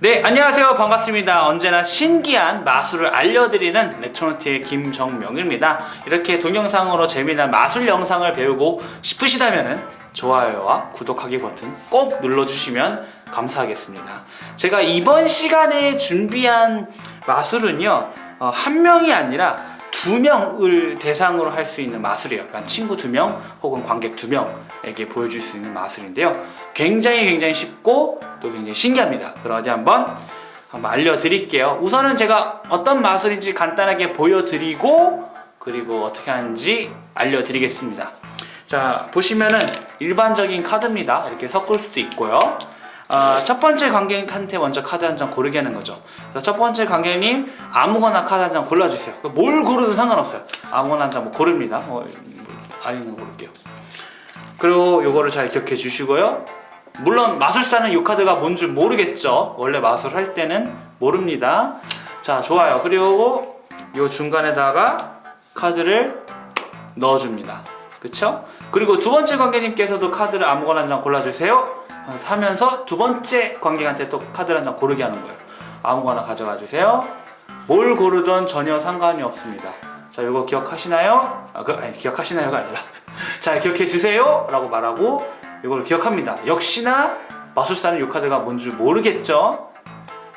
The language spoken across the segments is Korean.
네, 안녕하세요. 반갑습니다. 언제나 신기한 마술을 알려드리는 렉처노트의 김정명입니다. 이렇게 동영상으로 재미난 마술 영상을 배우고 싶으시다면 좋아요와 구독하기 버튼 꼭 눌러주시면 감사하겠습니다. 제가 이번 시간에 준비한 마술은요, 어, 한 명이 아니라 두 명을 대상으로 할 수 있는 마술이에요. 그러니까 친구 두 명 혹은 관객 두 명에게 보여줄 수 있는 마술인데요. 굉장히 굉장히 쉽고 또 굉장히 신기합니다. 어디 한번 한번 알려드릴게요. 우선은 제가 어떤 마술인지 간단하게 보여드리고 그리고 어떻게 하는지 알려드리겠습니다. 자 보시면은 일반적인 카드입니다. 이렇게 섞을 수도 있고요. 아, 첫 번째 관객한테 먼저 카드 한 장 고르게 하는 거죠. 그래서 첫 번째 관객님 아무거나 카드 한 장 골라주세요. 뭘 고르든 상관없어요. 아무거나 한 장 뭐 고릅니다. 뭐, 뭐 아니는 거 고를게요. 그리고 요거를 잘 기억해 주시고요. 물론 마술사는 이 카드가 뭔 줄 모르겠죠. 원래 마술 할 때는 모릅니다. 자, 좋아요. 그리고 요 중간에다가 카드를 넣어줍니다. 그쵸? 그리고 두 번째 관객님께서도 카드를 아무거나 한 장 골라주세요. 하면서 두 번째 관객한테 또 카드를 한 장 고르게 하는 거예요. 아무거나 가져가 주세요. 뭘 고르든 전혀 상관이 없습니다. 자, 이거 기억하시나요? 아, 그, 아니, 기억하시나요가 아니라. 자, 기억해 주세요. 라고 말하고, 이걸 기억합니다. 역시나 마술사는 이 카드가 뭔 줄 모르겠죠?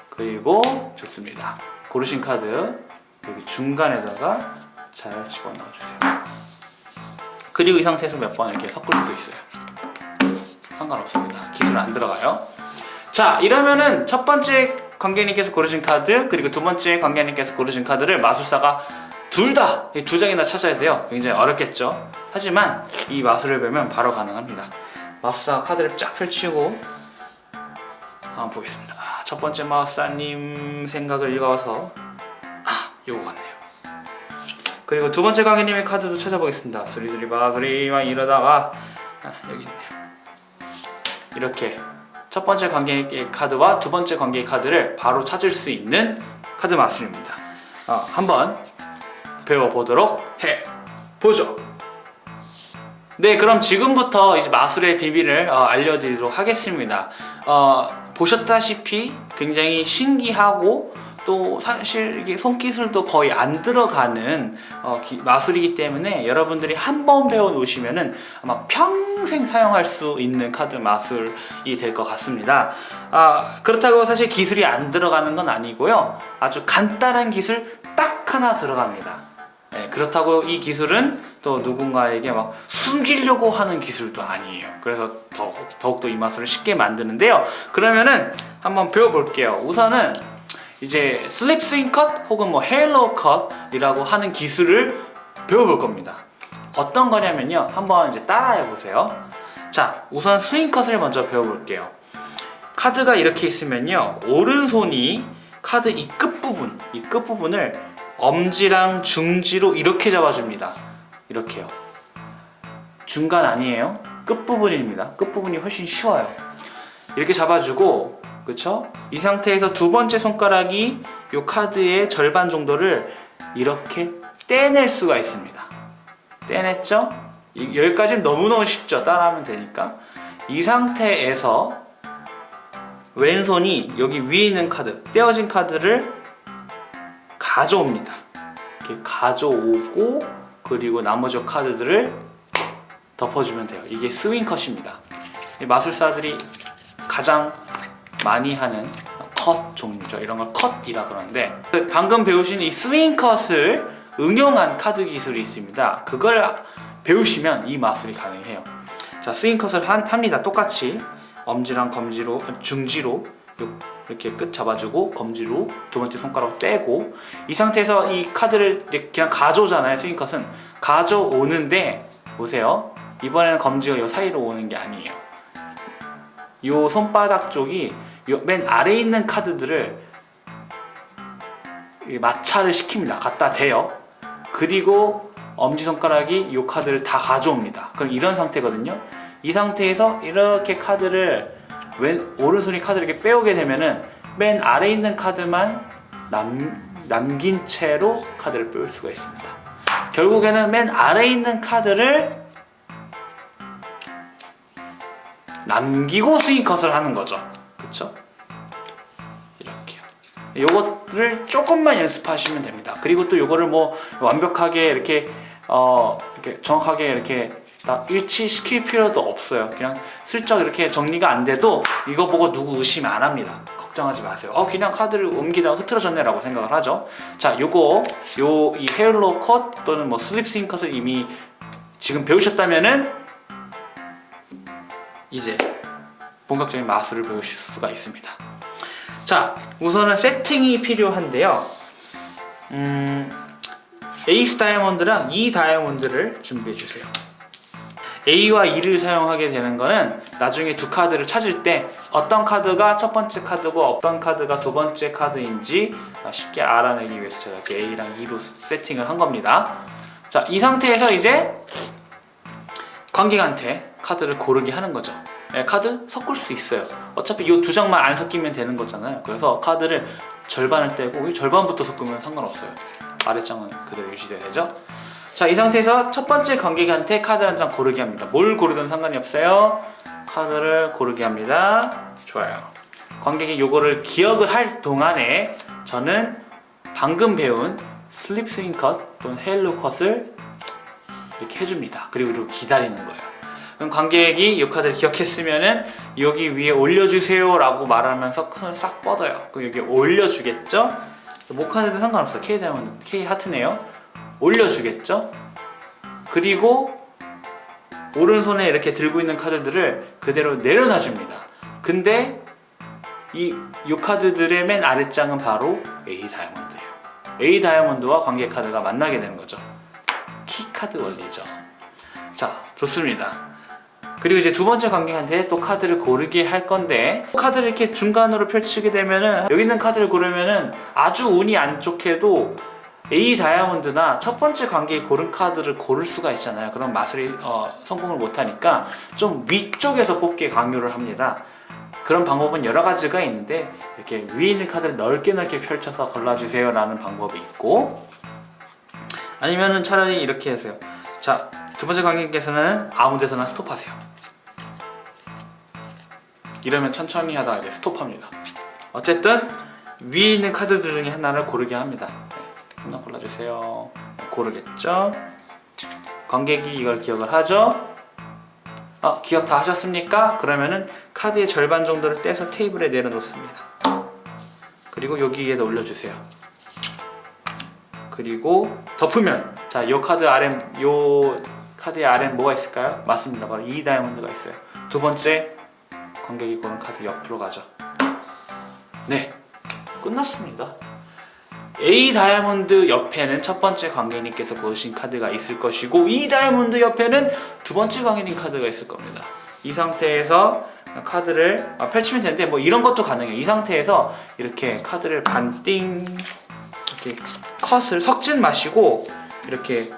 그리고, 좋습니다. 고르신 카드, 여기 중간에다가 잘 집어넣어 주세요. 그리고 이 상태에서 몇 번 이렇게 섞을 수도 있어요. 상관없습니다. 기술 안 들어가요. 자, 이러면은 첫 번째 관객님께서 고르신 카드, 그리고 두 번째 관객님께서 고르신 카드를 마술사가 둘 다 두 장이나 찾아야 돼요. 굉장히 어렵겠죠. 하지만 이 마술을 배우면 바로 가능합니다. 마술사가 카드를 쫙 펼치고 한번 보겠습니다. 아, 첫 번째 마술사님 생각을 읽어서 아, 요거 같네요. 그리고 두 번째 관객님의 카드도 찾아보겠습니다. 소리소리 바소리만 이러다가 아, 여기 있네요. 이렇게 첫 번째 관객의 카드와 두 번째 관객의 카드를 바로 찾을 수 있는 카드 마술입니다. 어, 한번 배워보도록 해 보죠. 네, 그럼 지금부터 이제 마술의 비밀을 어, 알려드리도록 하겠습니다. 어, 보셨다시피 굉장히 신기하고 또 사실 이게 손기술도 거의 안 들어가는 어, 기- 마술이기 때문에 여러분들이 한 번 배워 놓으시면은 아마 평생 사용할 수 있는 카드 마술이 될 것 같습니다. 아, 그렇다고 사실 기술이 안 들어가는 건 아니고요. 아주 간단한 기술 딱 하나 들어갑니다. 예, 그렇다고 이 기술은 또 누군가에게 막 숨기려고 하는 기술도 아니에요. 그래서 더, 더욱더 이 마술을 쉽게 만드는데요. 그러면은 한번 배워볼게요. 우선은 이제 슬립 스윙 컷 혹은 뭐 헤일로 컷이라고 하는 기술을 배워볼 겁니다. 어떤 거냐면요. 한번 이제 따라해 보세요. 자, 우선 스윙 컷을 먼저 배워볼게요. 카드가 이렇게 있으면요. 오른손이 카드 이 끝부분, 이 끝부분을 엄지랑 중지로 이렇게 잡아줍니다. 이렇게요. 중간 아니에요. 끝부분입니다. 끝부분이 훨씬 쉬워요. 이렇게 잡아주고, 그쵸? 이 상태에서 두 번째 손가락이 이 카드의 절반 정도를 이렇게 떼낼 수가 있습니다. 떼냈죠? 이- 여기까지는 너무너무 쉽죠. 따라하면 되니까. 이 상태에서 왼손이 여기 위에 있는 카드, 떼어진 카드를 가져옵니다. 이렇게 가져오고 그리고 나머지 카드들을 덮어주면 돼요. 이게 스윙 컷입니다. 이 마술사들이 가장 많이 하는 컷 종류죠. 이런 걸 컷이라 그러는데 방금 배우신 이 스윙 컷을 응용한 카드 기술이 있습니다. 그걸 배우시면 이 마술이 가능해요. 자, 스윙 컷을 한- 합니다. 똑같이 엄지랑 검지로 중지로 요- 이렇게 끝 잡아주고 검지로 두 번째 손가락 떼고 이 상태에서 이 카드를 그냥 가져오잖아요. 스윙 컷은 가져오는데 보세요. 이번에는 검지가 요 사이로 오는 게 아니에요. 요 손바닥 쪽이 요 맨 아래에 있는 카드들을 이 마찰을 시킵니다. 갖다 대요. 그리고 엄지손가락이 이 카드를 다 가져옵니다. 그럼 이런 상태거든요. 이 상태에서 이렇게 카드를 왼 오른손이 카드를 이렇게 빼오게 되면은 맨 아래에 있는 카드만 남, 남긴 채로 카드를 빼올 수가 있습니다. 결국에는 맨 아래에 있는 카드를 남기고 스윙 컷을 하는 거죠. 그렇죠? 요것을 조금만 연습하시면 됩니다. 그리고 또 요거를 뭐 완벽하게 이렇게 어 이렇게 정확하게 이렇게 다 일치시킬 필요도 없어요. 그냥 슬쩍 이렇게 정리가 안 돼도 이거 보고 누구 의심 안 합니다. 걱정하지 마세요. 어 그냥 카드를 옮기다가 흐트러졌네라고 생각을 하죠. 자, 요거 요 이 헤일로 컷 또는 뭐 슬립 스윙 컷을 이미 지금 배우셨다면은 이제 본격적인 마술을 배우실 수가 있습니다. 자, 우선은 세팅이 필요한데요. 음, 에이스 다이아몬드랑 E 다이아몬드를 준비해 주세요. A와 E를 사용하게 되는 거는 나중에 두 카드를 찾을 때 어떤 카드가 첫 번째 카드고 어떤 카드가 두 번째 카드인지 쉽게 알아내기 위해서 제가 이렇게 A랑 E로 세팅을 한 겁니다. 자, 이 상태에서 이제 관객한테 카드를 고르게 하는 거죠. 예, 카드 섞을 수 있어요. 어차피 이 두 장만 안 섞이면 되는 거잖아요. 그래서 카드를 절반을 떼고 이 절반부터 섞으면 상관없어요. 아랫장은 그대로 유지되죠. 자, 이 상태에서 첫 번째 관객한테 카드 한 장 고르게 합니다. 뭘 고르든 상관이 없어요. 카드를 고르게 합니다. 좋아요. 관객이 요거를 기억을 할 동안에 저는 방금 배운 슬립 스윙 컷 또는 헤일로 컷을 이렇게 해줍니다. 그리고 이렇게 기다리는 거예요. 그럼 관객이 이 카드를 기억했으면은 여기 위에 올려주세요 라고 말하면서 손을 싹 뻗어요. 그럼 여기 올려주겠죠? 목 카드도 상관없어요. K 다이아몬드, K 하트네요. 올려주겠죠? 그리고 오른손에 이렇게 들고 있는 카드들을 그대로 내려놔 줍니다. 근데 이, 이 카드들의 맨 아랫장은 바로 A 다이아몬드예요. A 다이아몬드와 관계 카드가 만나게 되는 거죠. 키 카드 원리죠. 자, 좋습니다. 그리고 이제 두 번째 관객한테 또 카드를 고르게 할 건데 카드를 이렇게 중간으로 펼치게 되면은 여기 있는 카드를 고르면은 아주 운이 안 좋게도 A 다이아몬드나 첫 번째 관객이 고른 카드를 고를 수가 있잖아요. 그럼 마술이 어, 성공을 못하니까 좀 위쪽에서 뽑기 강요를 합니다. 그런 방법은 여러 가지가 있는데 이렇게 위에 있는 카드를 넓게 넓게 펼쳐서 골라주세요 라는 방법이 있고 아니면은 차라리 이렇게 하세요. 자, 두 번째 관객께서는 아무 데서나 스톱하세요. 이러면 천천히 하다가 이제 스톱합니다. 어쨌든 위에 있는 카드들 중에 하나를 고르게 합니다. 네, 하나 골라주세요. 고르겠죠? 관객이 이걸 기억을 하죠? 어, 기억 다 하셨습니까? 그러면은 카드의 절반 정도를 떼서 테이블에 내려놓습니다. 그리고 여기에다 올려주세요. 그리고 덮으면 자, 이 카드 아래 요 카드의 아래는 뭐가 있을까요? 맞습니다. 바로 이 다이아몬드가 있어요. 두 번째 관객이 고른 카드 옆으로 가죠. 네, 끝났습니다. A 다이아몬드 옆에는 첫 번째 관객님께서 고르신 카드가 있을 것이고 이 다이아몬드 옆에는 두 번째 관객님 카드가 있을 겁니다. 이 상태에서 카드를 아, 펼치면 되는데 뭐 이런 것도 가능해요. 이 상태에서 이렇게 카드를 반띵 이렇게 컷을 섞진 마시고 이렇게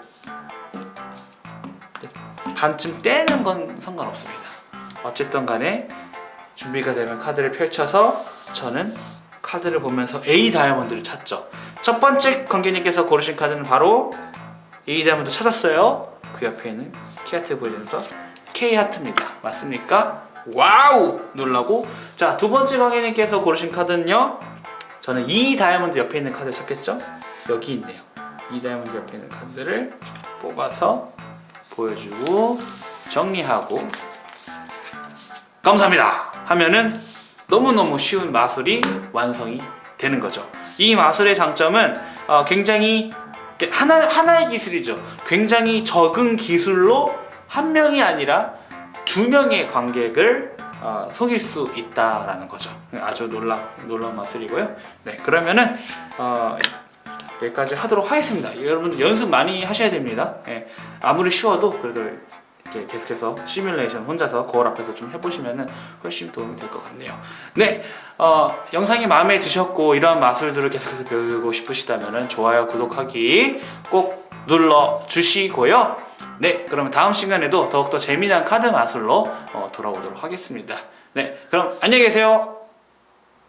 반쯤 떼는 건 상관없습니다. 어쨌든 간에 준비가 되면 카드를 펼쳐서 저는 카드를 보면서 A 다이아몬드를 찾죠. 첫 번째 관객님께서 고르신 카드는 바로 A 다이아몬드 찾았어요. 그 옆에 있는 K 하트 보여주면서 K 하트입니다. 맞습니까? 와우! 놀라고. 자, 두 번째 관객님께서 고르신 카드는요. 저는 E 다이아몬드 옆에 있는 카드를 찾겠죠? 여기 있네요. E 다이아몬드 옆에 있는 카드를 뽑아서 보여주고 정리하고 감사합니다 하면은 너무너무 쉬운 마술이 완성이 되는 거죠. 이 마술의 장점은 어, 굉장히 하나, 하나의 기술이죠. 굉장히 적은 기술로 한 명이 아니라 두 명의 관객을 어, 속일 수 있다라는 거죠. 아주 놀라, 놀라운 마술이고요. 네, 그러면은 어, 여기까지 하도록 하겠습니다. 여러분 연습 많이 하셔야 됩니다. 예, 아무리 쉬워도 그래도 이렇게 계속해서 시뮬레이션 혼자서 거울 앞에서 좀 해보시면 훨씬 도움이 될 것 같네요. 네, 어, 영상이 마음에 드셨고 이런 마술들을 계속해서 배우고 싶으시다면 좋아요, 구독하기 꼭 눌러 주시고요. 네, 그러면 다음 시간에도 더욱더 재미난 카드 마술로 어, 돌아오도록 하겠습니다. 네, 그럼 안녕히 계세요.